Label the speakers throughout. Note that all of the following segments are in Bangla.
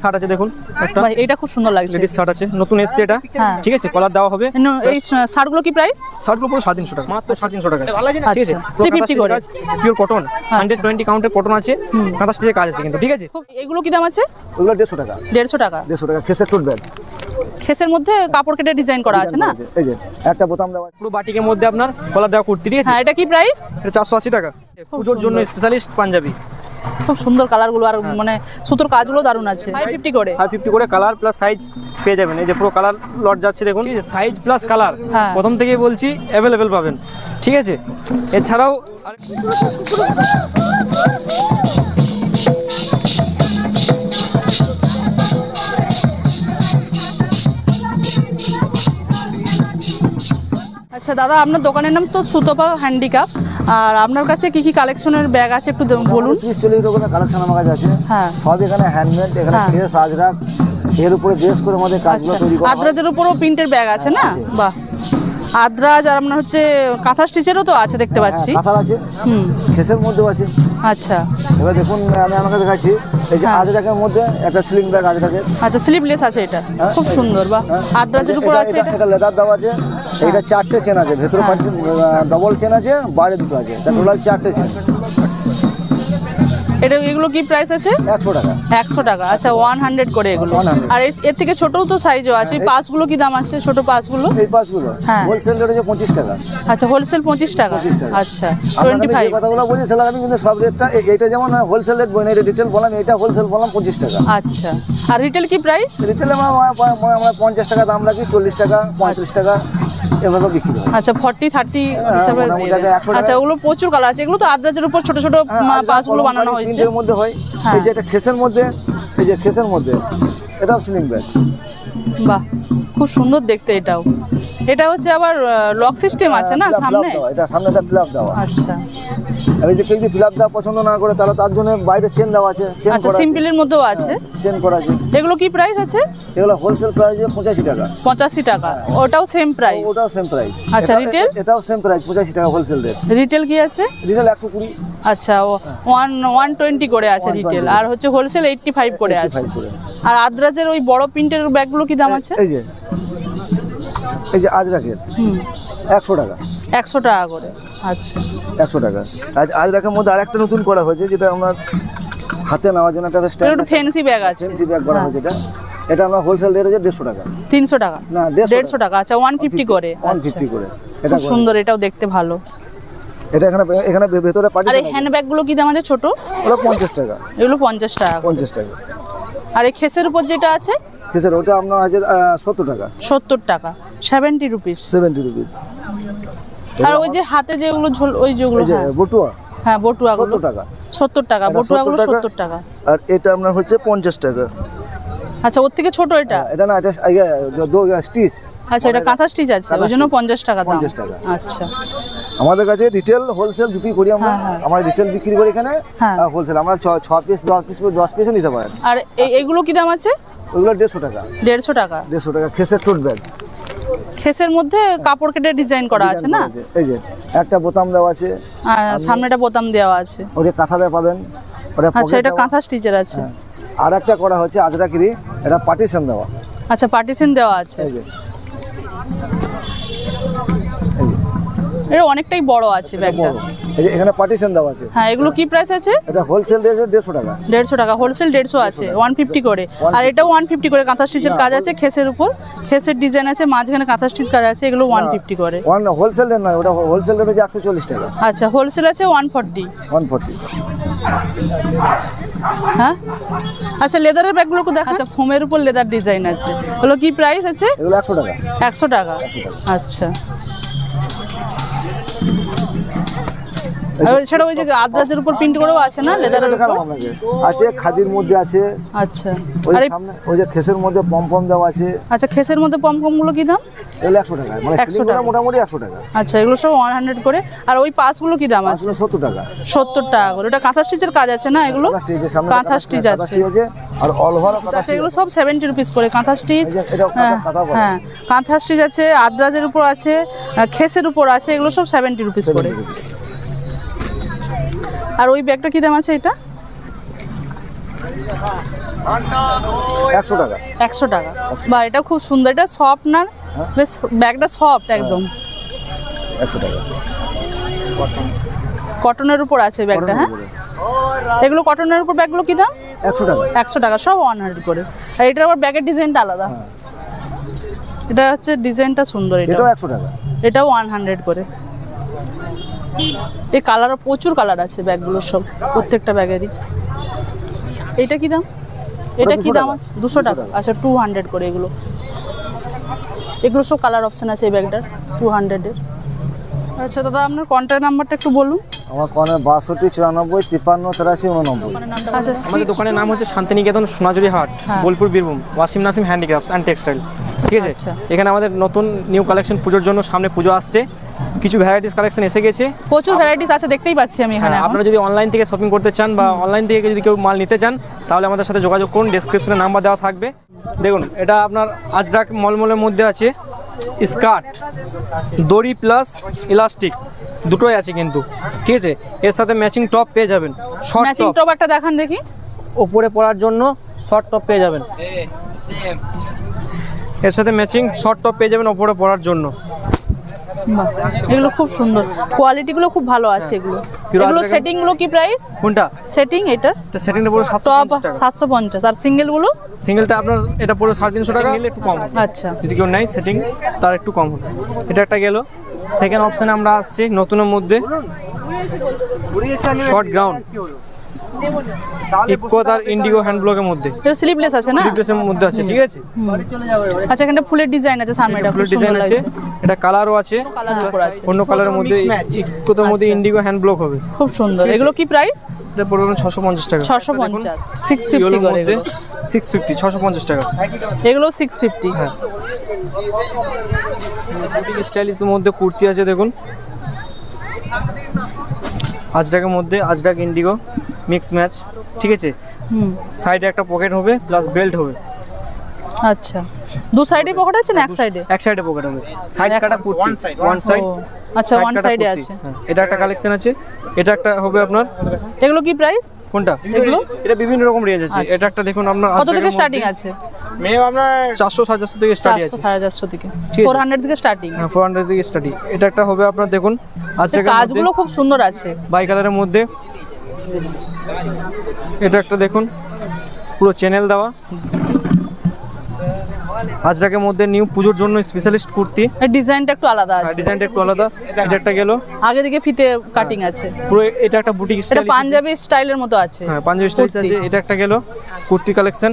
Speaker 1: শার্ট আছে দেখুন একটা।
Speaker 2: ভাই এটা খুব সুন্দর লাগছে।
Speaker 1: লেডিস শার্ট আছে নতুন এসছে এটা।
Speaker 2: হ্যাঁ।
Speaker 1: ঠিক আছে কলার দেওয়া হবে।
Speaker 2: এই শার্টগুলো কি প্রাইস
Speaker 1: শার্টগুলো পুরো সাড়ে তিনশো টাকা মাত্র সাড়ে তিনশো টাকা। ঠিক আছে
Speaker 2: আচ্ছা, 350 করে।
Speaker 1: পিওর কটন হান্ড্রেড টোয়েন্টি কাউন্টের কটন আছে। কাঁথা স্টিচের কাজ আছে কিন্তু ঠিক আছে?
Speaker 2: খুব এগুলো কি দাম আছে?
Speaker 3: ওগুলো দেড়শো টাকা।
Speaker 2: দেড়শো টাকা।
Speaker 3: দেড়শো টাকা খেসের টুট ব্যাগ।
Speaker 2: খেসের মধ্যে কাপড় কেটে ডিজাইন করা আছে না?
Speaker 3: এই যে একটা বোতাম দেওয়া আছে।
Speaker 1: পুরো বাটিকের মধ্যে আপনার কলার দেওয়া কুর্তি ঠিক আছে?
Speaker 2: হ্যাঁ এটা কি প্রাইস
Speaker 1: এটা চারশো আশি টাকা। পুজোর জন্য স্পেশালিস্ট পাঞ্জাবি।
Speaker 2: খুব সুন্দর কালারগুলো আর মানে সুতোর কাজগুলো দারুণ আছে। ফাইভ ফিফটি করে।
Speaker 1: ফাইভ ফিফটি করে কালার প্লাস সাইজ পেয়ে যাবেন। এই যে পুরো কালার লট যাচ্ছে দেখুন। সাইজ প্লাস কালার
Speaker 2: হ্যাঁ।
Speaker 1: প্রথম থেকেই বলছি অ্যাভেলেবেল পাবেন। ঠিক আছে? এছাড়াও আর-
Speaker 2: আচ্ছা দাদা আপনার দোকানের নাম তো সুতপা হ্যান্ডিক্রাফটস। আর আপনার কাছে কি কি কালেকশনের ব্যাগ আছে একটু বলুন।
Speaker 3: ত্রিশ চল্লিশ রকমের কালেকশন আমার কাছে আছে।
Speaker 2: হ্যাঁ।
Speaker 3: সব এখানে হ্যান্ডমেড এখানে
Speaker 2: ফ্রেশ
Speaker 3: খেস আজরাক। এর উপরে ড্রেস করে আমাদের কাজগুলো
Speaker 2: আচ্ছা।
Speaker 3: তৈরি করা হয়।
Speaker 2: আদ্রাজের উপরও প্রিন্টের ব্যাগ আছে না? বাহ। আদ্রাজ আর আপনার হচ্ছে কাঁথা স্টিচেরও তো আছে দেখতে পাচ্ছি।
Speaker 3: কাঁথা আছে।
Speaker 2: হুম।
Speaker 3: খেসের মধ্যেও আছে।
Speaker 2: আচ্ছা।
Speaker 3: এবার দেখুন আমি আমাকে দেখাচ্ছি। এই যে আদ্রাজের মধ্যে একটা স্লিং ব্যাগ আজরাকের
Speaker 2: আচ্ছা স্লিভলেস আছে এটা।
Speaker 3: হ্যাঁ,
Speaker 2: খুব সুন্দর বা
Speaker 3: হ্যাঁ।
Speaker 2: আদ্রাজের উপর আছে এটা
Speaker 3: এটা? লেদার দাও আছে। এটা চারটে চেন আছে। ভেতরে
Speaker 2: হ্যাঁ।
Speaker 3: ডবল চেন আছে বাইরে দুটো আছে। টোটাল চারটে চেন
Speaker 2: এটা এগুলো কি প্রাইস আছে?
Speaker 3: একশো টাকা।
Speaker 2: একশো টাকা। আচ্ছা ওয়ান হান্ড্রেড করে এগুলো।
Speaker 3: 100
Speaker 2: আর এর- থেকে ছোটও তো সাইজও আছে। ওই পাঁচগুলো কি দাম আছে? ছোট পাঁচগুলো?
Speaker 3: এই পাঁচগুলো।
Speaker 2: হ্যাঁ।
Speaker 3: হোলসেল রেট হচ্ছে পঁচিশ টাকা।
Speaker 2: আচ্ছা হোলসেল পঁচিশ টাকা।
Speaker 3: 25 টাকা।
Speaker 2: আচ্ছা টোয়েন্টি ফাইভ
Speaker 3: কথাগুলো বলছি সেগুলো আমি কিন্তু সব রেটটা এ- এইটা যেমন হোলসেল রেট বই না এটা রিটেল বললাম এটা হোলসেল বললাম পঁচিশ টাকা।
Speaker 2: আচ্ছা। আর রিটেল কি প্রাইস
Speaker 3: রিটেলে আমরা পঞ্চাশ টাকা দাম রাখি চল্লিশ টাকা পঁয়ত্রিশ টাকা। এভাবে বিক্রি হয়।
Speaker 2: আচ্ছা ফর্টি থার্টি হিসাবে
Speaker 3: মোটামুটি
Speaker 2: দিয়ে দেন।
Speaker 3: একটা 100 টাকা-
Speaker 2: আচ্ছা ওগুলো প্রচুর কালার আছে। এগুলো তো আদ্রাজের উপর ছোট ছোট
Speaker 3: হ্যাঁ, কলম
Speaker 2: বানানো
Speaker 3: কালি
Speaker 2: হয়েছে।
Speaker 3: এর মধ্যে হয়।
Speaker 2: হ্যাঁ।
Speaker 3: এই যে এটা খেসের মধ্যে এই যে খেসের মধ্যে এটাও সিলিং ব্যাগ
Speaker 2: বাহ। খুব সুন্দর দেখতে এটাও। এটা হচ্ছে আবার লক সিস্টেম আছে না সামনে?
Speaker 3: এটা সামনে একটা ফ্ল্যাপ দেওয়া।
Speaker 2: আচ্ছা।
Speaker 3: আমি যে কেউ যদি ফ্ল্যাপ দেওয়া পছন্দ না করে তাহলে তার জন্য বাইরে চেন দেওয়া আছে চেন
Speaker 2: আচ্ছা
Speaker 3: করা
Speaker 2: সিম্পলের মধ্যেও আছে?
Speaker 3: চেন করা আছে।
Speaker 2: এগুলো কি প্রাইস আছে?
Speaker 3: এগুলো হোলসেল প্রাইস পঁচাশি টাকা।
Speaker 2: পঁচাশি টাকা। ওটাও সেম প্রাইস
Speaker 3: ওটাও সেম প্রাইস
Speaker 2: আচ্ছা, রিটেল
Speaker 3: এটাও সেম প্রাইস পঁচাশি টাকা হোলসেল রেট
Speaker 2: রিটেল কি আছে?
Speaker 3: রিটেল একশো কুড়ি।
Speaker 2: আচ্ছা ওয়ান ওয়ান টোয়েন্টি করে আছে রিটেল আর হচ্ছে হোলসেল এইটটি ফাইভ করে আছে। আর আদ্রাজের ওই বড় প্রিন্টের ব্যাগগুলো কি দাম আছে?
Speaker 3: এই যে এই যে আজরাকের একশো টাকা।
Speaker 2: একশো টাকা করে আচ্ছা।
Speaker 3: একশো টাকা। আজ আজরাকের মধ্যে আরেকটা নতুন করা হয়েছে যেটা আমার হাতে নেওয়ার জন্য একটা
Speaker 2: একটু ফ্যান্সি ব্যাগ আছে।
Speaker 3: ফেন্সি ব্যাগ করা
Speaker 2: হ্যাঁ।
Speaker 3: হয়েছে এটা। এটা আমার হোলসেল রেট হচ্ছে দেড়শো টাকা।
Speaker 2: তিনশো টাকা।
Speaker 3: না দেড়শো
Speaker 2: টাকা। আচ্ছা ওয়ান ফিফটি করে।
Speaker 3: ওয়ান
Speaker 2: আচ্ছা।
Speaker 3: ফিফটি করে। এটা
Speaker 2: সুন্দর এটাও দেখতে ভালো।
Speaker 3: এটা এখানে এখানে ভেতরে
Speaker 2: আর
Speaker 3: পাটি
Speaker 2: এই হ্যান্ড ব্যাগগুলো কি দাম আছে ছোট?
Speaker 3: ওটা পঞ্চাশ টাকা।
Speaker 2: এগুলো পঞ্চাশ টাকা করে।
Speaker 3: পঞ্চাশ টাকা।
Speaker 2: আর এই খেসের উপর যেটা আছে?
Speaker 3: স্যার ওটা আপনার আছে সত্তর টাকা।
Speaker 2: সত্তর টাকা। সেভেন্টি রুপিস
Speaker 3: সেভেন্টি রুপিস
Speaker 2: আর ওই যে হাতে যেগুলো ঝোল ওই যেগুলো হ্যাঁ।
Speaker 3: বটুয়া?
Speaker 2: হ্যাঁ বটুয়াগুলো
Speaker 3: সত্তর টাকা।
Speaker 2: সত্তর টাকা বটুয়াগুলো
Speaker 3: 70 টাকা।
Speaker 2: সত্তর টাকা।
Speaker 3: আর এটা আপনার হচ্ছে পঞ্চাশ টাকা।
Speaker 2: আচ্ছা ওর থেকে ছোট এটা?
Speaker 3: এটা না এটা স্টিচ।
Speaker 2: আচ্ছা এটা কাঁথা স্টিচ আছে ওই জন্য পঞ্চাশ টাকা দাম।
Speaker 3: 50 টাকা।
Speaker 2: আচ্ছা।
Speaker 3: আমাদের কাছে রিটেল হোলসেল দুটোই করি আমরা।
Speaker 2: হ্যাঁ, হ্যাঁ।
Speaker 3: আমরা রিটেল বিক্রি করি এখানে।
Speaker 2: হ্যাঁ।
Speaker 3: আর হোলসেল আমরা ছ পিস দশ পিস দশ পিসও নিতে পারেন।
Speaker 2: আর এই এগুলো কি দাম আছে?
Speaker 3: ওইগুলো দেড়শো টাকা।
Speaker 2: দেড়শো টাকা?
Speaker 3: দেড়শো টাকা খেসের টোট ব্যাগ।
Speaker 2: খেসের মধ্যে কাপড় কেটে ডিজাইন করা আছে না?
Speaker 3: এই যে একটা বোতাম দেওয়া আছে।
Speaker 2: সামনেটা বোতাম দেওয়া আছে।
Speaker 3: ওটা কাঁথা দেওয়া পাবেন। ওটা
Speaker 2: আচ্ছা এটা কাঁথা স্টিচের আছে।
Speaker 3: হ্যাঁ। আর একটা করা হচ্ছে আজরাকিরি এটা পার্টিশন দেওয়া।
Speaker 2: আচ্ছা পার্টিশন দেওয়া আছে।
Speaker 3: এই যে।
Speaker 2: এটা অনেকটাই বড় আছে ব্যাগটা।
Speaker 3: এখানে পার্টিশন দেওয়া আছে।
Speaker 2: হ্যাঁ এগুলো কি প্রাইস আছে?
Speaker 3: এটা হোলসেল রেট দেড়শো টাকা।
Speaker 2: দেড়শো টাকা হোলসেল দেড়শো আছে ওয়ান ফিফটি করে। আর ওয়ান ফিফটি করে কাঁথা স্টিচের কাজ আছে খেসের উপর। খেসের ডিজাইন আছে মাঝখানে কাঁথা স্টিচ কাজ আছে এগুলো ওয়ান ফিফটি করে।
Speaker 3: ওয়ান হোলসেল রেট নয় ওটা হোলসেল রেট একশো চল্লিশ টাকা।
Speaker 2: আচ্ছা হোলসেল আছে ওয়ান ফর্টি
Speaker 3: ওয়ান ফোর্টি
Speaker 2: হ্যাঁ? আচ্ছা লেদারের ব্যাগগুলো দেখা। আচ্ছা ফোমের উপর লেদার ডিজাইন আছে। ওগুলো কি প্রাইস আছে?
Speaker 3: এগুলো একশো টাকা।
Speaker 2: একশো টাকা। আচ্ছা। আর সেটা ওই যে আদ্রাজের উপর প্রিন্ট করেও আছে না লেদারের উপর?
Speaker 3: আছে খাদির মধ্যে আছে।
Speaker 2: আচ্ছা।
Speaker 3: ওই যে সামনে ওই যে খেসের মধ্যে পম পম দেওয়া আছে।
Speaker 2: আচ্ছা খেসের মধ্যে পমপমগুলো কি দাম?
Speaker 3: এগুলো একশো টাকা। মানে
Speaker 2: 100
Speaker 3: সিলিংগুলো মোটামুটি একশো টাকা।
Speaker 2: আচ্ছা এগুলো সব ওয়ান হান্ড্রেড করে। আর ওই পাসগুলো কি দাম আছে?
Speaker 3: আসলে সত্তর টাকা।
Speaker 2: সত্তর টাকা করে। ওটা কাঁথা স্টিচের কাজ আছে না এগুলো?
Speaker 3: কাঁথা
Speaker 2: স্টিচ আছে
Speaker 3: আর অল ওভার কাঁথা
Speaker 2: আচ্ছা এগুলো সব সেভেন্টি রুপিস করে। কাঁথা স্টিচ হ্যাঁ
Speaker 3: কাঁথা বলে।
Speaker 2: হ্যাঁ। স্টিচ আছে আদ্রাজের উপর আছে খেসের উপর আছে এগুলো সব সেভেন্টি রুপিস করে। আর ওই ব্যাগটা কি দাম আছে এটা?
Speaker 3: একশো টাকা।
Speaker 2: একশো টাকা। বা এটা খুব সুন্দর এটা সফট না?
Speaker 3: হ্যাঁ।
Speaker 2: বেশ ব্যাগটা সফট একদম।
Speaker 3: একশো টাকা।
Speaker 2: কটনের উপর আছে ব্যাগটা হ্যাঁ? এগুলো কটনের উপর ব্যাগগুলো কি দাম?
Speaker 3: একশো টাকা।
Speaker 2: একশো টাকা সব ওয়ান হান্ড্রেড করে। আর এটার আবার ব্যাগের ডিজাইনটা আলাদা।
Speaker 3: হ্যাঁ।
Speaker 2: এটা হচ্ছে ডিজাইনটা সুন্দর এটা।
Speaker 3: একশো টাকা।
Speaker 2: এটাও ওয়ান হান্ড্রেড করে। এই কালারও প্রচুর কালার আছে ব্যাগগুলোর সব প্রত্যেকটা ব্যাগেরই। এটা কি দাম? এটা কি দাম? আছে দুশো টাকা? আচ্ছা টু হান্ড্রেড করে এগুলো। এগুলো সব কালার অপশন আছে এই ব্যাগটার টু হান্ড্রেডের আচ্ছা দাদা আপনার কন্ট্যাক্ট নাম্বারটা একটু বলুন।
Speaker 3: আমার কনে বাষট্টি চুরানব্বই তিপ্পান্ন তেরাশি উননব্বই।
Speaker 2: আচ্ছা
Speaker 1: আমাদের দোকানের নাম হচ্ছে শান্তিনিকেতন সোনাঝুরি হাট
Speaker 2: হ্যাঁ।
Speaker 1: Bolpur Birbhum Wasim Nasim handicrafts and textile. ঠিক আছে?
Speaker 2: আচ্ছা।
Speaker 1: এখানে আমাদের নতুন নিউ কালেকশন পুজোর জন্য সামনে পুজো আসছে। কিছু ভ্যারাইটিস কালেকশন এসে গেছে।
Speaker 2: প্রচুর ভ্যারাইটিস আছে দেখতেই পাচ্ছি আমি এখানে
Speaker 1: হ্যাঁ, আপনারা যদি অনলাইন থেকে শপিং করতে চান বা অনলাইন থেকে যদি কেউ মাল নিতে চান তাহলে আমাদের সাথে যোগাযোগ করুন ডেসক্রিপশনে নাম্বার দেওয়া থাকবে। দেখুন এটা আপনার আজরাক মলমলের মধ্যে আছে স্কার্ট দড়ি প্লাস ইলাস্টিক দুটোই আছে কিন্তু। ঠিক আছে? এর সাথে ম্যাচিং টপ পেয়ে যাবেন শর্ট
Speaker 2: ম্যাচিং
Speaker 1: টপ
Speaker 2: একটা দেখান দেখি।
Speaker 1: ওপরে পরার জন্য শর্ট টপ পেয়ে যাবেন। এর সাথে ম্যাচিং শর্ট টপ পেয়ে যাবেন ওপরে পরার জন্য।
Speaker 2: এগুলো খুব সুন্দর। কোয়ালিটিগুলো খুব ভালো আছে এগুলো। এগুলো
Speaker 1: Ajrak-
Speaker 2: সেটিংগুলো কি প্রাইস
Speaker 1: কোনটা?
Speaker 2: সেটিং
Speaker 1: এটা। পড়ে সাতশো
Speaker 2: টপ
Speaker 1: টাকা।
Speaker 2: সাতশো পঞ্চাশ। আর সিঙ্গেলগুলো
Speaker 1: সিঙ্গেলটা আপনার এটা সাড়ে তিনশো টাকা। নিলে একটু কম
Speaker 2: আচ্ছা।
Speaker 1: যদি কেউ নেয় সেটিং তার একটু কম হবে। এটা একটা গেল। সেকেন্ড অপশানে আমরা আসছি নতুনের মধ্যে। শর্ট গ্রাউন্ড ইকো তার ইন্ডিগো হ্যান্ড ব্লকের মধ্যে।
Speaker 2: এটা স্লিপলেস আছে না?
Speaker 1: স্লিপলেসের মধ্যে আছে ঠিক আছে?
Speaker 2: আচ্ছা এখানে ফুলের ডিজাইন আছে সামনে এটা
Speaker 1: ফুল
Speaker 2: খুব
Speaker 1: ডিজাইন আছে এটা কালারও আছে অন্য কালারের মধ্যে ইকোতের মধ্যে। ইন্ডিগো হ্যান্ড ব্লক হবে।
Speaker 2: খুব সুন্দর। এগুলো কি প্রাইস
Speaker 1: এটা পড়বে ছশো পঞ্চাশ টাকা।
Speaker 2: ছশো পঞ্চাশ। সিক্স ফিফটি
Speaker 1: ইয়েলোর
Speaker 2: করে
Speaker 1: মধ্যে
Speaker 2: এগুলো।
Speaker 1: সিক্স ফিফটি ছশো পঞ্চাশ টাকা।
Speaker 2: এগুলো সিক্স ফিফটি
Speaker 1: হ্যাঁ। স্টাইলিশের মধ্যে কুর্তি আছে দেখুন। আজরাকের মধ্যে আজরাক ইন্ডিগো মিক্স ম্যাচ ঠিক আছে? সাইডে একটা পকেট হবে প্লাস বেল্ট হবে।
Speaker 2: আচ্ছা। দু সাইডে পকেট আছে না এক সাইডে
Speaker 1: এক সাইডে পকেট হবে। সাইড কাটা kurti one side one side
Speaker 2: আচ্ছা ওয়ান সাইডে আছে।
Speaker 1: এটা একটা কালেকশন আছে। এটা একটা হবে আপনার
Speaker 2: এগুলো কি প্রাইস
Speaker 1: কোনটা?
Speaker 2: এগুলো?
Speaker 1: এটা বিভিন্ন রকম রেঞ্জ আছে।
Speaker 2: আচ্ছা।
Speaker 1: এটা একটা দেখুন আপনার
Speaker 2: কত থেকে স্টার্টিং আছে?
Speaker 1: চারশো সাড়ে চারশো থেকে স্টার্টিং আছে।
Speaker 2: সাড়ে চারশো থেকে।
Speaker 1: ঠিক আছে।
Speaker 2: ফোর হান্ড্রেড থেকে স্টার্টিং
Speaker 1: হ্যাঁ ফোর হান্ড্রেড থেকে স্টার্টিং এটা একটা হবে আপনার দেখুন আজরাকের মধ্যে
Speaker 2: কাজগুলো খুব সুন্দর আছে।
Speaker 1: বাই কালারের মধ্যে। এটা একটা দেখুন পুরো চ্যানেল দেওয়া। আজরাকের মধ্যে নিউ পুজোর জন্য স্পেশালিস্ট কুর্তি।
Speaker 2: ডিজাইনটা একটু আলাদা আছে।
Speaker 1: ডিজাইনটা একটু আলাদা। এটা একটা গেল
Speaker 2: আগে দিকে ফিতে কাটিং আছে।
Speaker 1: পুরো এটা একটা বুটিক স্টাইল এটা
Speaker 2: পাঞ্জাবি স্টাইলের মতো আছে।
Speaker 1: হ্যাঁ পাঞ্জাবি স্টাইল আছে এটা একটা গেল কুর্তি কালেকশন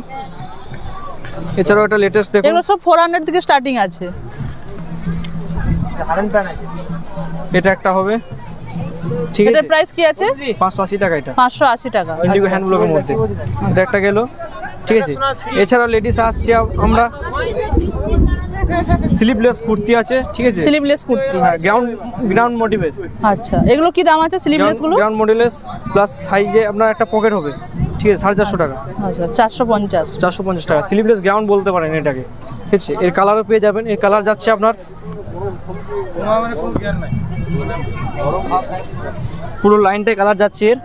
Speaker 1: এছাড়াও একটা লেটেস্ট দেখুন।
Speaker 2: এগুলো সব ফোর হান্ড্রেড থেকে স্টার্টিং আছে।
Speaker 1: এটা একটা হবে। ঠিক
Speaker 2: এটার
Speaker 1: আছে
Speaker 2: প্রাইস কি আছে?
Speaker 1: পাঁচশো আশি টাকা এটা।
Speaker 2: পাঁচশো আশি টাকা।
Speaker 1: ইন্ডিগো। হ্যান্ড ব্লকের মধ্যে। এটা একটা গেল। ঠিক আছে? এছাড়াও লেডিস আসছে আমরা। স্লিভলেস কুর্তি আছে ঠিক আছে?
Speaker 2: স্লিভলেস কুর্তি
Speaker 1: হ্যাঁ গ্রাউন্ড গ্রাউন্ড মোটিভের
Speaker 2: আচ্ছা। এগুলো কি দাম আছে স্লিভলেসগুলো?
Speaker 1: গ্রাউন্ড মডেলেস প্লাস সাইজে আপনার একটা পকেট হবে। ঠিক আছে সাড়ে চারশো টাকা।
Speaker 2: আচ্ছা চারশো পঞ্চাশ।
Speaker 1: চারশো পঞ্চাশ টাকা। স্লিভলেস গ্রাউন্ড বলতে পারেন এটাকে। ঠিক আছে? এর কালারও পেয়ে যাবেন। এর কালার যাচ্ছে আপনার পুরো লাইনটাই কালার যাচ্ছে এর।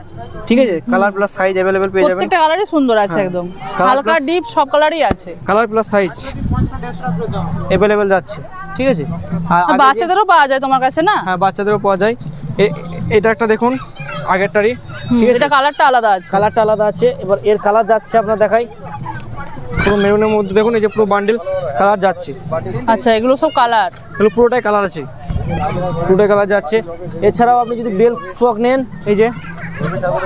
Speaker 1: ঠিক আছে? কালার প্লাস সাইজ অ্যাভেলেবেল পেয়ে যাবেন।
Speaker 2: প্রত্যেকটা কালারই সুন্দর আছে
Speaker 1: হ্যাঁ।
Speaker 2: একদম। হালকা ডিপ সব কালারই আছে।
Speaker 1: কালার প্লাস সাইজ অ্যাভেলেবেল যাচ্ছে। ঠিক আছে? আর
Speaker 2: বাচ্চাদেরও পাওয়া যায় তোমার কাছে না?
Speaker 1: হ্যাঁ বাচ্চাদেরও পাওয়া যায়। এ- এটা একটা দেখুন আগেরটারই। ঠিক আছে?
Speaker 2: এটা কালারটা আলাদা আছে।
Speaker 1: কালারটা আলাদা আছে। এবার এর কালার যাচ্ছে আপনার দেখাই। পুরো মেরুনের মধ্যে দেখুন এই যে পুরো বান্ডেল কালার যাচ্ছে।
Speaker 2: আচ্ছা এগুলো সব কালার
Speaker 1: এগুলো পুরোটাই কালার আছে। পুরোটাই কালার যাচ্ছে। এছাড়াও আপনি যদি বেল ফ্রক নেন এই যে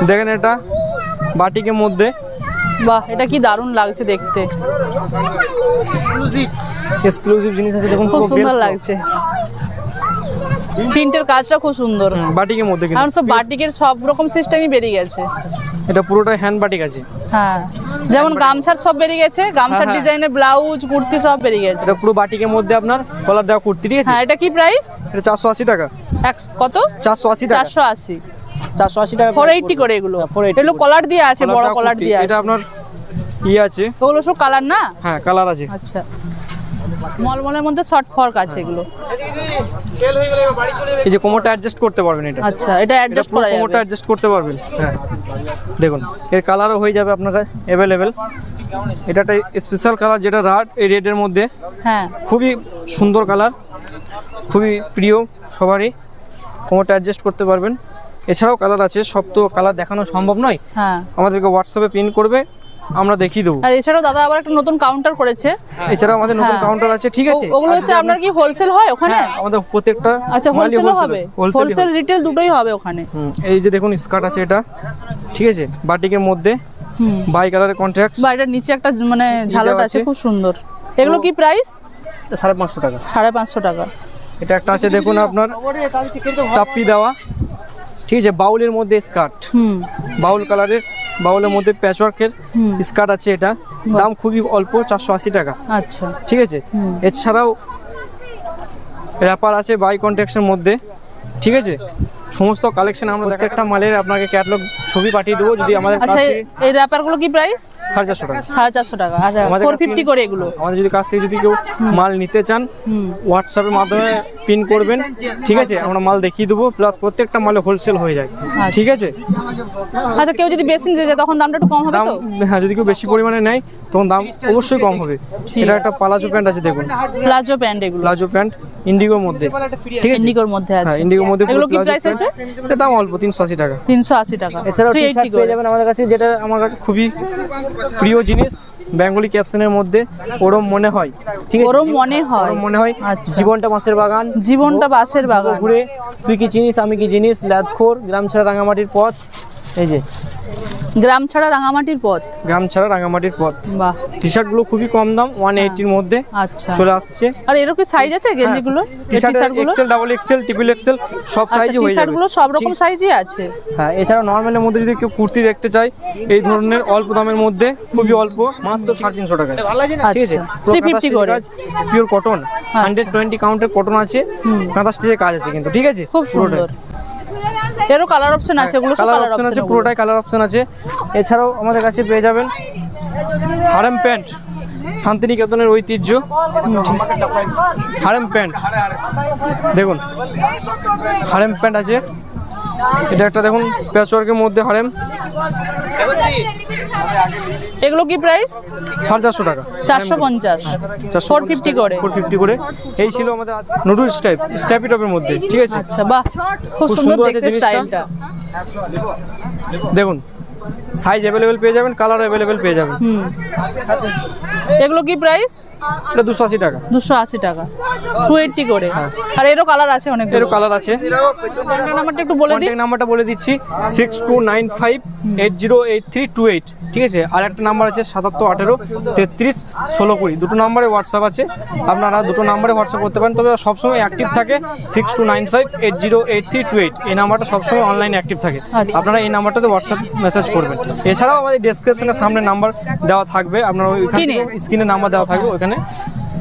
Speaker 1: দেখেন এটা বাটিকের মধ্যে।
Speaker 2: বাহ এটা কি দারুণ লাগছে দেখতে।
Speaker 1: এক্সক্লুসিভ জিনিস আছে দেখুন
Speaker 2: খুব সুন্দর লাগছে। প্রিন্টের কাজটা খুব সুন্দর।
Speaker 1: বাটিকের মধ্যে কিন্তু।
Speaker 2: কারণ সব বাটিকের সব রকম সিস্টেমই বেরিয়ে গেছে।
Speaker 1: এটা পুরোটাই হ্যান্ড বাটিক আছে।
Speaker 2: হ্যাঁ। যেমন গামছার সব বেরিয়ে গেছে গামছার
Speaker 1: হ্যাঁ।
Speaker 2: ডিজাইনের ব্লাউজ কুর্তি সব বেরিয়ে গেছে।
Speaker 1: এটা পুরো বাটিকের মধ্যে আপনার কলার দেওয়া কুর্তি ঠিক আছে?
Speaker 2: হ্যাঁ এটা কি প্রাইস
Speaker 1: এটা চারশো আশি টাকা।
Speaker 2: কত?
Speaker 1: চারশো আশি টাকা।
Speaker 2: চারশো আশি।
Speaker 1: চারশো আশি টাকা
Speaker 2: ফোর এইটটি করে এগুলো।
Speaker 1: হ্যাঁ, 480
Speaker 2: এগুলো। কলার দিয়ে আছে বড় কলার। দিয়ে
Speaker 1: এটা আপনার ইয়ে আছে।
Speaker 2: ওগুলো সব কালার না?
Speaker 1: হ্যাঁ কালার আছে।
Speaker 2: আচ্ছা। মলমলের মধ্যে শর্ট ফর্ক আছে এগুলো।
Speaker 1: এই যে কোমরটা অ্যাডজাস্ট করতে পারবেন এটা।
Speaker 2: আচ্ছা এটা অ্যাডজাস্ট করা
Speaker 1: কোমরটা অ্যাডজাস্ট করতে পারবেন। হ্যাঁ। দেখুন এর কালারও হয়ে যাবে আপনার কাছে অ্যাভেলেবেল এটা একটা স্পেশাল কালার যেটা রাড এই রেডের মধ্যে।
Speaker 2: হ্যাঁ।
Speaker 1: খুবই সুন্দর কালার খুবই প্রিয় সবারই। কোমরটা অ্যাডজাস্ট করতে পারবেন। এছাড়াও কালার আছে সব তো কালার দেখানো সম্ভব নয়।
Speaker 2: হ্যাঁ।
Speaker 1: আমাদেরকে হোয়াটসঅ্যাপে পিন করবে। আমরা দেখিয়ে দেবো।
Speaker 2: আর এছাড়াও দাদা আবার একটা নতুন কাউন্টার করেছে।
Speaker 1: এছাড়াও আমাদের নতুন
Speaker 2: হ্যাঁ।
Speaker 1: কাউন্টার আছে ঠিক আছে?
Speaker 2: ওগুলো হচ্ছে আপনার কি হোলসেল হয় ওখানে?
Speaker 1: হ্যাঁ আমাদের প্রত্যেকটা
Speaker 2: আচ্ছা
Speaker 1: wholesale-
Speaker 2: হবে। হোলসেল
Speaker 1: হয়।
Speaker 2: রিটেল দুটোই হবে ওখানে।
Speaker 1: হুম, এই যে দেখুন স্কার্ট আছে এটা ঠিক আছে? বাটিকের মধ্যে
Speaker 2: হুম।
Speaker 1: বাই কালারের কন্ট্রাক্ট
Speaker 2: বা এটার নিচে একটা মানে ঝালট আছে। খুব সুন্দর। এগুলো কি প্রাইস
Speaker 1: সাড়ে পাঁচশো টাকা।
Speaker 2: সাড়ে পাঁচশো টাকা।
Speaker 1: এটা একটা আছে দেখুন আপনার টাপ্পি দেওয়া ঠিক আছে? বাউলের মধ্যে স্কার্ট
Speaker 2: হুম।
Speaker 1: বাউল কালারের বাউলের মধ্যে প্যাচওয়ার্কের স্কার্ট আছে এটা। দাম খুবই অল্প চারশো আশি টাকা।
Speaker 2: আচ্ছা।
Speaker 1: ঠিক আছে? এছাড়াও র্যাপার আছে বাই কন্ট্যাক্সের মধ্যে। ঠিক আছে? সমস্ত কালেকশন আমরা একটা মালের আপনাকে ক্যাটলগ ছবি পাঠিয়ে দেবো যদি আমাদের কাছ
Speaker 2: আচ্ছা এই র্যাপারগুলো কি প্রাইস
Speaker 1: সাড়ে চারশো টাকা।
Speaker 2: সাড়ে চারশো টাকা। আচ্ছা
Speaker 1: আমাদের
Speaker 2: ফোর ফিফটি করে এগুলো।
Speaker 1: আমাদের যদি কাছ থেকে যদি কেউ মাল নিতে চান হোয়াটসঅ্যাপের মাধ্যমে পিন করবেন। ঠিক আছে আমরা মাল দেখিয়ে দেবো। প্লাস প্রত্যেকটা মালে হোলসেল হয়ে যায়। ঠিক আছে?
Speaker 2: আচ্ছা কেউ যদি বেশি নিতে যায় তখন দামটা একটু কম হবে
Speaker 1: দাম
Speaker 2: তো?
Speaker 1: হ্যাঁ যদি কেউ বেশি পরিমাণে নেয় তখন দাম অবশ্যই কম হবে। এটা একটা প্লাজো প্যান্ট আছে দেখুন।
Speaker 2: প্লাজো প্যান্ট এগুলো।
Speaker 1: প্লাজো প্যান্ট ইন্ডিগোর মধ্যে। ঠিক আছে?
Speaker 2: ইন্ডিগোর মধ্যে আছে।
Speaker 1: হ্যাঁ ইন্ডিগোর মধ্যে
Speaker 2: এগুলো কি প্রাইস আছে?
Speaker 1: এটা দাম অল্প তিনশো আশি টাকা।
Speaker 2: তিনশো আশি টাকা।
Speaker 1: এছাড়াও টি-শার্ট পেয়ে যাবেন আমাদের কাছে যেটা আমার কাছে খুবই প্রিয় জিনিস। বেঙ্গলি ক্যাপশনের মধ্যে ওরম মনে হয়। ঠিক আছে?
Speaker 2: ওরম মনে হয়।
Speaker 1: ওরম মনে হয়।
Speaker 2: আচ্ছা।
Speaker 1: জীবনটা বাঁশের বাগান।
Speaker 2: জীবনটা বাঁশের বাগান।
Speaker 1: ঘুরে তুই কি চিনিস আমি কি জিনিস ল্যাদখোর গ্রাম ছাড়া রাঙামাটির পথ। এই যে।
Speaker 2: গ্রাম ছাড়া রাঙামাটির পথ?
Speaker 1: গ্রাম ছাড়া রাঙামাটির পথ।
Speaker 2: বাহ।
Speaker 1: টি শার্টগুলো খুবই কম দাম ওয়ান এইটির মধ্যে
Speaker 2: আচ্ছা।
Speaker 1: চলে আসছে।
Speaker 2: আর এরকম সাইজ আছে গেঞ্জিগুলো?
Speaker 1: টি শার্টগুলো XL double XL triple XL সব সাইজই হয়ে যাবে।
Speaker 2: শার্টগুলো আচ্ছা, সব রকম সাইজই আছে?
Speaker 1: হ্যাঁ এছাড়া নর্মালের মধ্যে যদি কেউ কুর্তি দেখতে চায় এই ধরনের অল্প দামের মধ্যে খুবই অল্প মাত্র সাড়ে তিনশো টাকা ঠিক আছে?
Speaker 2: আচ্ছা। থ্রি ফিফটি করে।
Speaker 1: পিওর কটন হান্ড্রেড টোয়েন্টি কাউন্টের কটন আছে। কাঁথা স্টিচের কাজ আছে কিন্তু ঠিক আছে?
Speaker 2: খুব সুন্দর। এরও কালার অপশন আছে এগুলো
Speaker 1: কালার অপশন আছে পুরোটাই কালার অপশন আছে। এছাড়াও আমাদের কাছে পেয়ে যাবেন হারেম প্যান্ট শান্তিনিকেতনের ঐতিহ্য। হারেম প্যান্ট দেখুন হারেম প্যান্ট আছে। এটা একটা দেখুন প্যাচওয়ার্কের মধ্যে হারেম
Speaker 2: এগুলো কি প্রাইস
Speaker 1: সাড়ে চারশো টাকা।
Speaker 2: চারশো পঞ্চাশ। ফোর ফিফটি করে।
Speaker 1: ফোর ফিফটি করে। এই ছিল আমাদের নুডলস টাইপ স্ট্যাপি টপের মধ্যে ঠিক আছে?
Speaker 2: আচ্ছা বাহ খুব সুন্দর
Speaker 1: আছে জিনিসটা।
Speaker 2: স্টাইলটা
Speaker 1: দেখুন সাইজ অ্যাভেলেবেল পেয়ে যাবেন কালার অ্যাভেলেবেল পেয়ে যাবেন।
Speaker 2: এগুলো কি প্রাইস
Speaker 1: এটা দুশো আশি টাকা।
Speaker 2: দুশো আশি টাকা। টু এইটটি করে।
Speaker 1: হ্যাঁ।
Speaker 2: আর এরও কালার আছে অনেক
Speaker 1: এরও কালার আছে।
Speaker 2: কন্ট্যাক্ট নাম্বারটা একটু বলে দিন
Speaker 1: কন্ট্যাক্ট নাম্বারটা বলে দিচ্ছি। Six two nine five eight zero eight three two eight ঠিক আছে? আর একটা নাম্বার আছে সাতাত্তর আঠেরো তেত্রিশ ষোলো কুড়ি। দুটো নাম্বারে হোয়াটসঅ্যাপ আছে। আপনারা দুটো নাম্বারে হোয়াটসঅ্যাপ করতে পারেন। তবে সবসময় অ্যাক্টিভ থাকে এই নাম্বারটা সবসময় অনলাইনে অ্যাক্টিভ থাকে।
Speaker 2: আচ্ছা।
Speaker 1: আপনারা এই নাম্বারটাতে হোয়াটসঅ্যাপ মেসেজ করবেন। এছাড়াও আমাদের ডেসক্রিপশনের সামনে নাম্বার দেওয়া থাকবে। আপনারা ওইখানে
Speaker 2: কিনে?
Speaker 1: স্ক্রিনে নাম্বার দেওয়া থাকবে। ওইখানে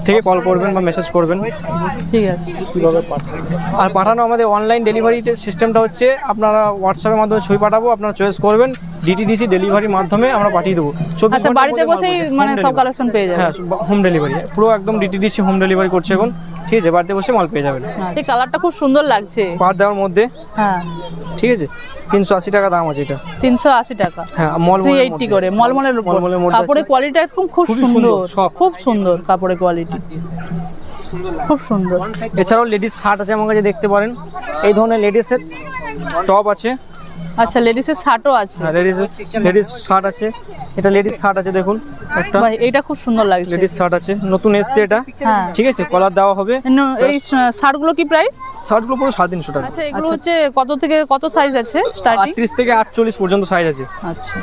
Speaker 1: থেকে কল করবেন বা মেসেজ করবেন।
Speaker 2: ঠিক আছে।
Speaker 1: আর পাঠানো আমাদের অনলাইন ডেলিভারি সিস্টেমটা হচ্ছে আপনারা হোয়াটসঅ্যাপের মাধ্যমে ছবি পাঠাবো আপনারা চয়েস করবেন ডিটিডিসি ডেলিভারির মাধ্যমে আমরা পাঠিয়ে দেবো।
Speaker 2: আচ্ছা বাড়িতে বসেই মানে সব কালেকশন পেয়ে যাবে।
Speaker 1: হ্যাঁ হোম ডেলিভারি পুরো একদম ডিটিডিসি হোম ডেলিভারি করছে এখন। ঠিক আছে বাড়িতে বসে মাল পেয়ে যাবেন।
Speaker 2: এই কালারটা খুব সুন্দর লাগছে।
Speaker 1: পার দেওয়ার মধ্যে?
Speaker 2: হ্যাঁ।
Speaker 1: ঠিক আছে তিনশো আশি টাকা দাম আছে এটা।
Speaker 2: তিনশো আশি টাকা।
Speaker 1: হ্যাঁ মল
Speaker 2: থ্রি এইটটি করে। মলমলের
Speaker 1: মলমলের মধ্যে
Speaker 2: কাপড়ের কোয়ালিটি একদম খুব সুন্দর।
Speaker 1: সুন্দর,
Speaker 2: খুব সুন্দর কাপড়ের কোয়ালিটি খুব সুন্দর।
Speaker 1: এছাড়াও লেডিস শার্ট আছে আমার কাছে দেখতে পারেন। এই ধরনের লেডিসের টপ আছে।
Speaker 2: আচ্ছা লেডিসের শার্টও আছে।
Speaker 1: হ্যাঁ লেডিস লেডিস শার্ট আছে। এটা লেডিস শার্ট আছে দেখুন। একটা
Speaker 2: বাহ, এইটা খুব সুন্দর লাগছে।
Speaker 1: লেডিস শার্ট আছে। নতুন এসছে এটা।
Speaker 2: হ্যাঁ।
Speaker 1: ঠিক আছে কলার দেওয়া হবে।
Speaker 2: এই শার্টগুলো কি প্রাইস
Speaker 1: শার্টগুলো পুরো সাড়ে তিনশো টাকা।
Speaker 2: আচ্ছা এগুলো হচ্ছে কত থেকে কত সাইজ আছে? স্টার্টিং
Speaker 1: আটত্রিশ থেকে আটচল্লিশ পর্যন্ত সাইজ আছে।
Speaker 2: আচ্ছা।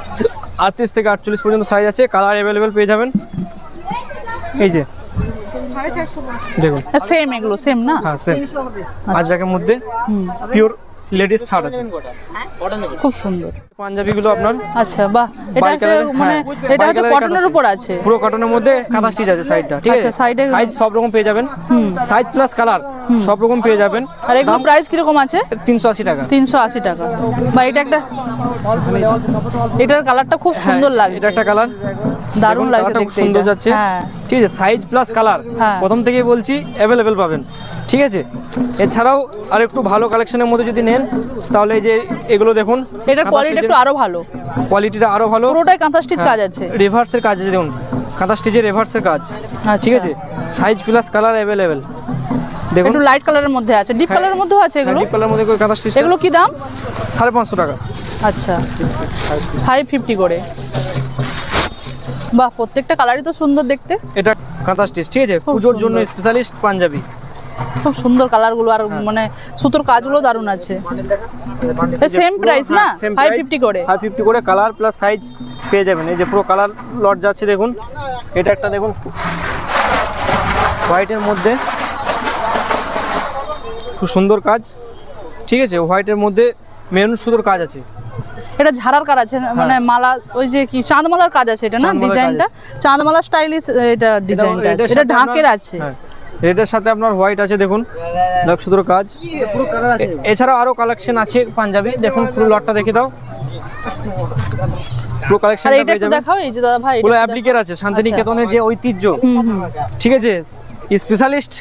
Speaker 1: আটত্রিশ থেকে আটচল্লিশ পর্যন্ত সাইজ আছে। কালার অ্যাভেলেবেল পেয়ে যাবেন। এই যে। দেখুন।
Speaker 2: সেম এগুলো সেম না?
Speaker 1: হ্যাঁ সেম আজরাকের মধ্যে পিওর লেডিস শার্ট আছে।
Speaker 2: খুব সুন্দর।
Speaker 1: পাঞ্জাবিগুলো আপনার?
Speaker 2: আচ্ছা বাহ। এটা হচ্ছে মানে
Speaker 1: হ্যাঁ,
Speaker 2: এটা হচ্ছে কটনের উপর আছে।
Speaker 1: পুরো কটনের মধ্যে কাঁথা স্টিচ আছে সাইডটা ঠিক আছে?
Speaker 2: আচ্ছা, side এ-
Speaker 1: সাইজ সব রকম পেয়ে যাবেন।
Speaker 2: হুম।
Speaker 1: সাইজ প্লাস কালার সব রকম পেয়ে যাবেন।
Speaker 2: আর এগুলো প্রাইস কীরকম আছে?
Speaker 1: তিনশো আশি টাকা।
Speaker 2: তিনশো আশি টাকা। বা এটা একটা এটার কালারটা খুব
Speaker 1: হ্যাঁ,
Speaker 2: সুন্দর লাগছে।
Speaker 1: এটা একটা কালার
Speaker 2: দারুণ লাগছে দেখতে
Speaker 1: সুন্দর যাচ্ছে।
Speaker 2: হ্যাঁ।
Speaker 1: ঠিক আছে সাইজ প্লাস কালার
Speaker 2: হ্যাঁ।
Speaker 1: প্রথম থেকেই বলছি অ্যাভেলেবেল পাবেন। ঠিক আছে? এছাড়াও আর একটু ভালো কালেকশনের মধ্যে যদি নেন তাহলে এই যে এগুলো দেখুন
Speaker 2: এটার কোয়ালিটি একটু আরও ভালো।
Speaker 1: কোয়ালিটিটা আরও ভালো।
Speaker 2: পুরোটাই কাঁথা স্টিচ
Speaker 1: হ্যাঁ।
Speaker 2: কাজ আছে।
Speaker 1: রিভার্সের কাজ আছে দেখুন। কাঁথা স্টিচের রিভার্সের কাজ। ঠিক
Speaker 2: আচ্ছা।
Speaker 1: আছে? সাইজ প্লাস কালার অ্যাভেলেবেল দেখুন।
Speaker 2: একটু লাইট কালারের মধ্যে আছে। ডিপ কালারের মধ্যেও আছে এগুলো?
Speaker 1: ডিপ কালার মধ্যে কাঁথা স্টিচ
Speaker 2: এগুলো কি দাম?
Speaker 1: সাড়ে পাঁচশো টাকা।
Speaker 2: আচ্ছা। ফাইভ ফিফটি করে। বাহ প্রত্যেকটা কালারই তো সুন্দর দেখতে।
Speaker 1: এটা কাঁথা স্টিচ ঠিক আছে? পুজোর জন্য স্পেশালিস্ট পাঞ্জাবি।
Speaker 2: খুব সুন্দর কালারগুলো আর মানে সুতোর কাজগুলো দারুণ আছে। সেম প্রাইস না? ফাইভ ফিফটি করে।
Speaker 1: ফাইভ ফিফটি করে কালার প্লাস সাইজ পেয়ে যাবেন। এই যে পুরো কালার লট যাচ্ছে দেখুন। এটা একটা দেখুন হোয়াইটের মধ্যে। খুব সুন্দর কাজ। ঠিক আছে হোয়াইটের মধ্যে মেরুন সুতোর কাজ আছে।
Speaker 2: এটা ঝাড়ার কাজ আছে মানে মালা ওই যে কি চাঁদমালার কাজ আছে এটা না
Speaker 1: হ্যাঁ।
Speaker 2: ডিজাইনটা চাঁদমালা স্টাইলিশ এটা ডিজাইনটা এটা ঢাকের আছে।
Speaker 1: হ্যাঁ রেডের সাথে আপনার হোয়াইট আছে দেখুন নকশুদর কাজ।
Speaker 3: পুরো কালার আছে?
Speaker 1: এ- এছাড়াও আরও কালেকশন আছে পাঞ্জাবি দেখুন পুরো লটটা দেখে দাও। পুরো কালেকশনটা
Speaker 2: এটা
Speaker 1: পেয়ে যাবেন।
Speaker 2: দেখাও এই যে দাদা ভাই
Speaker 1: পুরো অ্যাপ্লিকের আছে শান্তিনিকেতনের যে ঐতিহ্য। ঠিক আছে? স্পেশালিস্ট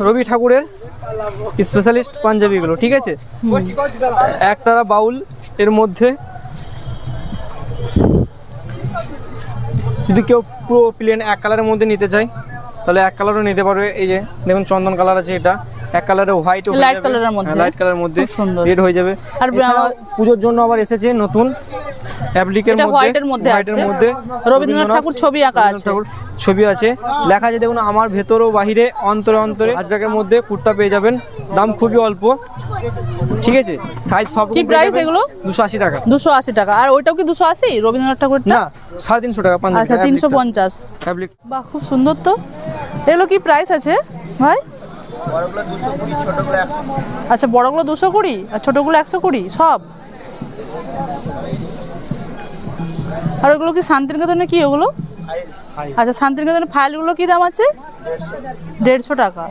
Speaker 1: রবি ঠাকুরের স্পেশালিস্ট পাঞ্জাবিগুলো ঠিক আছে? একতারা বাউল এর মধ্যে যদি কেউ পুরো প্লেন এক কালারের মধ্যে নিতে চায় তাহলে এক কালারও নিতে পারবে। এই যে দেখুন চন্দন কালার আছে এটা। এক কালারে হোয়াইট
Speaker 2: লাইট কালারের মধ্যে।
Speaker 1: লাইট কালারের মধ্যে। রেড হয়ে যাবে।
Speaker 2: আর
Speaker 1: পুজোর জন্য আবার এসেছে নতুন অ্যাপ্লিকের মধ্যে
Speaker 2: হোয়াইটের মধ্যে রবীন্দ্রনাথ ঠাকুর ছবি আঁকা আছে।
Speaker 1: ঠাকুর ছবি আছে। লেখা আছে দেখুন আমার ভেতর ও বাহিরে অন্তরে অন্তরে হাজরাকের মধ্যে কুর্তা পেয়ে যাবেন। দাম খুবই অল্প। ঠিক আছে? সাইজ সব
Speaker 2: কি price এগুলো?
Speaker 1: দুশো আশি টাকা।
Speaker 2: দুশো আশি টাকা। আর ওইটাও কি দুশো আশি? রবীন্দ্রনাথ ঠাকুরটা?
Speaker 1: না সাড়ে তিনশো টাকা পাঞ্জাবি
Speaker 2: আচ্ছা তিনশো পঞ্চাশ।
Speaker 1: ফ্যাব্রিক
Speaker 2: বাহ খুব সুন্দর তো। এগুলো কি প্রাইস আছে ভাই? আচ্ছা বড়গুলো দুশো কুড়ি আর ছোটগুলো একশো কুড়ি সব? আর ওগুলো কি শান্তিনিকেতনে কি ওগুলো? আচ্ছা শান্তিনিকেতনের ফাইলগুলো কি দাম আছে? দেড়শো টাকা।